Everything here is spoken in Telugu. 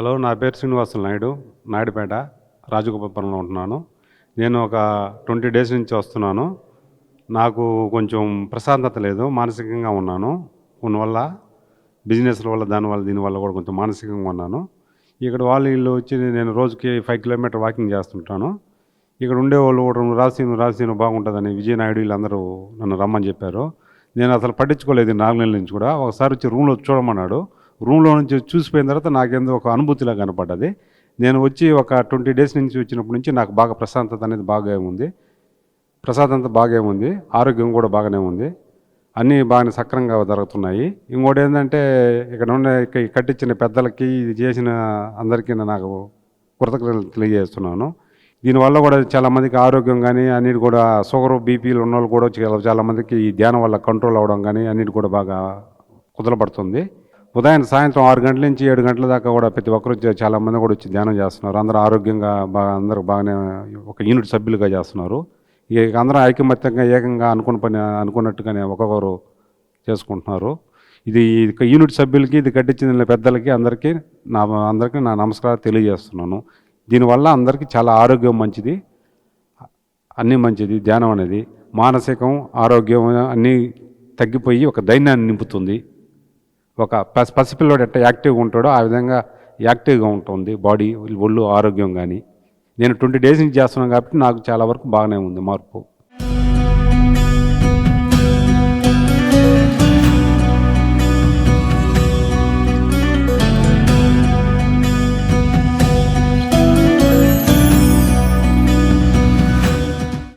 హలో నా పేరు శ్రీనివాసులు నాయుడు నాయుడుపేట రాజగోపాలపురంలో ఉంటున్నాను. నేను ఒక ట్వంటీ డేస్ నుంచి వస్తున్నాను. నాకు కొంచెం ప్రశాంతత లేదు మానసికంగా ఉన్నాను. ఉన్నవల్ల బిజినెస్ల వల్ల దానివల్ల దీనివల్ల కూడా కొంచెం మానసికంగా ఉన్నాను. ఇక్కడ వాళ్ళు వీళ్ళు వచ్చి నేను రోజుకి ఫైవ్ కిలోమీటర్ వాకింగ్ చేస్తుంటాను. ఇక్కడ ఉండేవాళ్ళు కూడా నువ్వు రాసీను రాసీను బాగుంటుందని విజయనాయుడు వీళ్ళందరూ నన్ను రమ్మని చెప్పారు. నేను అసలు పట్టించుకోలేదు నాలుగు నెలల నుంచి కూడా. ఒకసారి వచ్చి రూమ్లో చూడమన్నాడు. రూమ్లో నుంచి చూసిపోయిన తర్వాత నాకేందో ఒక అనుభూతిలా కనపడ్డది. నేను వచ్చి ఒక ట్వంటీ డేస్ నుంచి వచ్చినప్పటి నుంచి నాకు బాగా ప్రశాంతత అనేది బాగా ఉంది ప్రశాంతత బాగా ఉంది ఆరోగ్యం కూడా బాగానే ఉంది. అన్నీ బాగానే సక్రంగా జరుగుతున్నాయి. ఇంకోటి ఏంటంటే ఇక్కడ ఉన్న కట్టించిన పెద్దలకి ఇది చేసిన అందరికీ నాకు కృతజ్ఞతలు తెలియజేస్తున్నాను. దీనివల్ల కూడా చాలామందికి ఆరోగ్యం కానీ అన్నిటి కూడా షుగర్ బీపీలు ఉన్న వాళ్ళు కూడా చాలామందికి ఈ ధ్యానం వల్ల కంట్రోల్ అవ్వడం కానీ అన్నిటి కూడా బాగా కుదలపడుతుంది ఉదయం సాయంత్రం ఆరు గంటల నుంచి ఏడు గంటల దాకా కూడా ప్రతి ఒక్కరు చాలామంది చాలా మంది కూడా వచ్చి ధ్యానం చేస్తున్నారు. అందరూ ఆరోగ్యంగా బాగా అందరూ బాగానే ఒక యూనిట్ సభ్యులుగా చేస్తున్నారు. ఇక అందరూ ఐకమత్యంగా ఏకంగా అనుకున్న పని అనుకున్నట్టుగానే ఒక్కొక్కరు చేసుకుంటున్నారు. ఇది యూనిట్ సభ్యులకి ఇది కట్టించిన పెద్దలకి అందరికీ నా అందరికీ నా నమస్కారాలు తెలియజేస్తున్నాను. దీనివల్ల అందరికీ చాలా ఆరోగ్యం మంచిది. అన్నీ మంచిది. ధ్యానం అనేది మానసికం ఆరోగ్యం అన్నీ తగ్గిపోయి ఒక దైన్యాన్ని నింపుతుంది. ఒక పసి పసిపిల్లడు ఎట్ట యాక్టివ్గా ఉంటాడో ఆ విధంగా యాక్టివ్గా ఉంటుంది బాడీ ఒళ్ళు ఆరోగ్యం కానీ నేను ట్వంటీ డేస్ నుంచి చేస్తున్నాను కాబట్టి నాకు చాలా వరకు బాగానే ఉంది మార్పు.